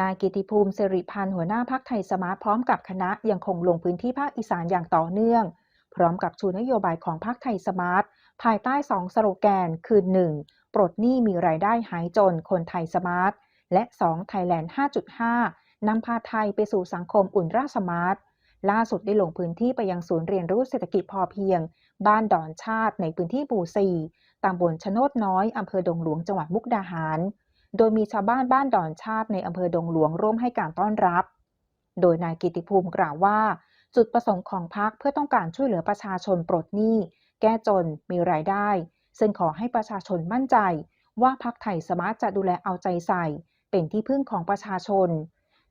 นายกิติภูมิสิริพันธ์หัวหน้าพักไทยสมาร์ทพร้อมกับคณะยังคงลงพื้นที่ภาคอีสานอย่างต่อเนื่อง พร้อมกับชูนโยบายของพักไทยสมาร์ทภายใต้ 2 สโลแกน คือ 1. ปลดหนี้มีรายได้หายจนคนไทยสมาร์ท และ 2. ไทยแลนด์ 5.5 นำพาไทยไปสู่สังคมอุ่นราสมาร์ท ล่าสุดได้ลงพื้นที่ไปยังศูนย์เรียนรู้เศรษฐกิจพอเพียง บ้านดอนชาติในพื้นที่บูซีตำบลชโนดน้อยอำเภอดงหลวงจังหวัดมุกดาหาร โดยมีชาวบ้านบ้านดอนชาติในอำเภอดงหลวงร่วมให้การต้อนรับ โดยนายกิติภูมิกล่าวว่า จุดประสงค์ของพักเพื่อต้องการช่วยเหลือประชาชนปลดหนี้ แก้จนมีรายได้ ซึ่งขอให้ประชาชนมั่นใจ ว่าพักไทยสมาร์ทจะดูแลเอาใจใส่ เป็นที่พึ่งของประชาชน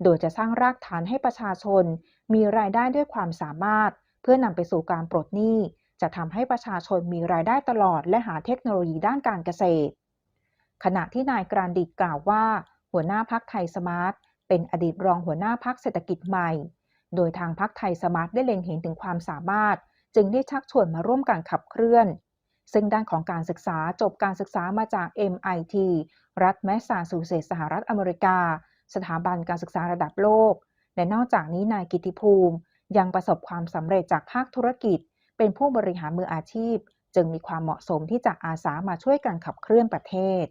โดยจะสร้างรากฐานให้ประชาชน มีรายได้ด้วยความสามารถ เพื่อนำไปสู่การปลดหนี้ จะทำให้ประชาชนมีรายได้ตลอดและหาเทคโนโลยีด้านการเกษตร ขณะที่นายกรานดิตกล่าวว่า หัวหน้าพักไทยสมาร์ท เป็นอดีตรองหัวหน้าพักเศรษฐกิจใหม่ โดยทางพักไทยสมาร์ทได้เล็งเห็นถึงความสามารถ จึงได้ชักชวนมาร่วมการขับเคลื่อน ซึ่งด้านของการศึกษาจบการศึกษามาจาก MIT รัฐแมสซาชูเซตส์สหรัฐอเมริกา สถาบันการศึกษาระดับโลก และนอกจากนี้นายกิติภูมิ ยังประสบความสำเร็จจากภาคธุรกิจ เป็นผู้บริหารมืออาชีพ จึงมีความเหมาะสมที่จะอาสามาช่วยกันขับเคลื่อนประเทศ